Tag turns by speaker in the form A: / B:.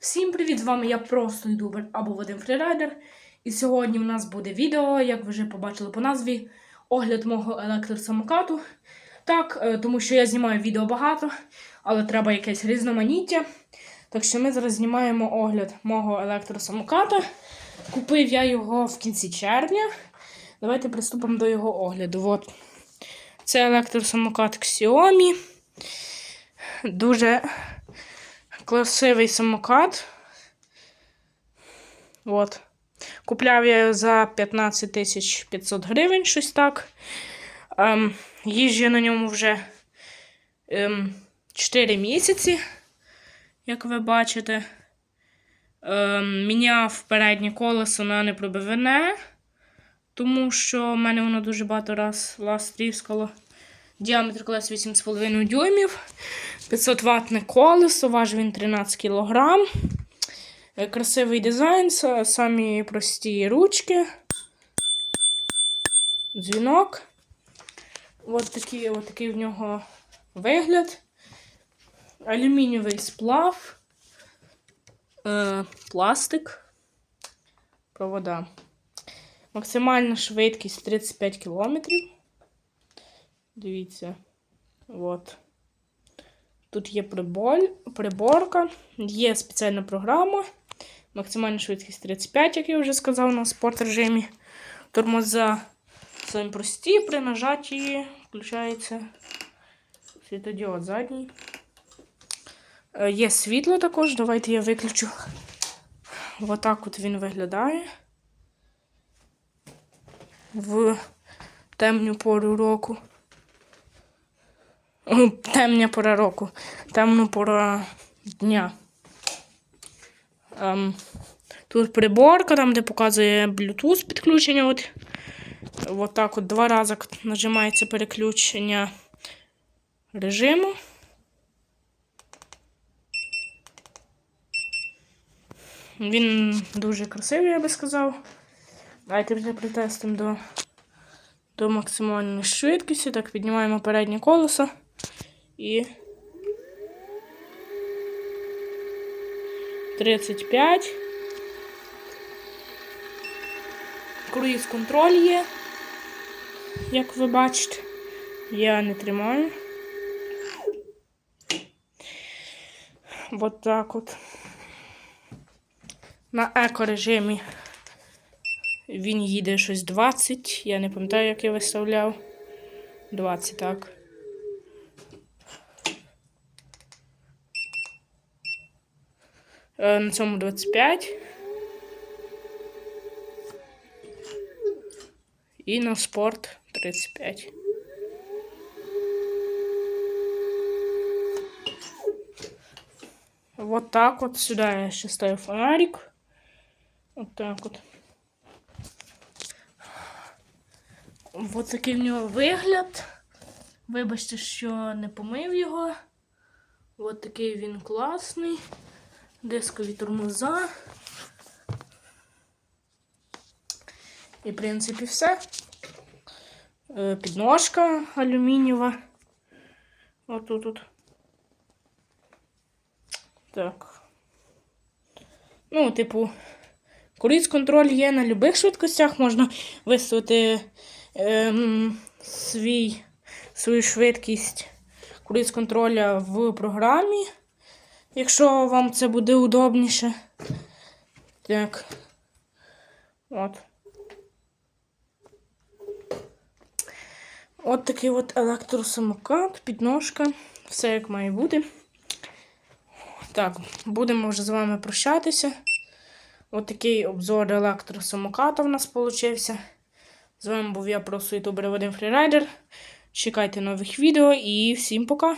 A: Всім привіт! З вами я просто ютубер або Вадим Фрірайдер. І сьогодні в нас буде відео, як ви вже побачили по назві, огляд мого електросамокату. Так, е, тому що я знімаю відео багато, але треба якесь різноманіття. Так що ми зараз знімаємо огляд мого електросамоката. Купив я його в кінці червня. Давайте приступимо до його огляду. От. Це електросамокат Xiaomi. Дуже красивий самокат. От. Купляв я за 15 тисяч 500 гривень, щось так. Ем, їжджу на ньому вже ем, 4 місяці, як ви бачите. Ем, міняв переднє колесо на непробиване, тому що в мене воно дуже багато раз лаз тріскало. Діаметр колес 8,5 дюймів. 500 ватне колесо, важить він 13 кг. Красивий дизайн, самі прості ручки. Дзвінок. Ось такий, от такий в нього вигляд. Алюмінієвий сплав. Е, пластик. Провода. Максимальна швидкість 35 км. Дивіться. От. Тут є приболь, приборка, є спеціальна програма. Максимальна швидкість 35, як я вже сказав, на спорт режимі. Тормоза самі прості, при нажатті включається світодіод задній. Е, Є світло також, давайте я виключу. Отак от він виглядає. В темну пору року. Темня пора року. Темну пора дня. Ем, тут приборка, там, де показує Bluetooth підключення. От, от так от два рази нажимається переключення режиму. Він дуже красивий, я би сказав. Давайте вже притестимо до, до максимальної швидкості. Так, піднімаємо переднє колесо. І 35. Круїз контроль є. Як ви бачите, я не тримаю. От так от. На еко-режимі він їде щось 20. Я не пам'ятаю, як я виставляв. 20, так. На цьому 25. І на спорт 35. Вот так вот сюда я ще ставлю фонарик. Вот так от. Вот такий в нього вигляд. Вибачте, що не помив його. От такий він класний. Дискові тормоза. І, в принципі, все. Е, Підножка алюмінієва. Отут. тут. Так. Ну, типу, круїз контроль є на будь-яких швидкостях. Можна виставити ем, свій, свою швидкість круїз контроля в програмі, якщо вам це буде удобніше. Так. От. От такий от електросамокат, підножка, все як має бути. Так, будемо вже з вами прощатися. От такий обзор електросамоката в нас получився. З вами був я просто ютубер Вадим Фрірайдер. Чекайте нових відео і всім пока!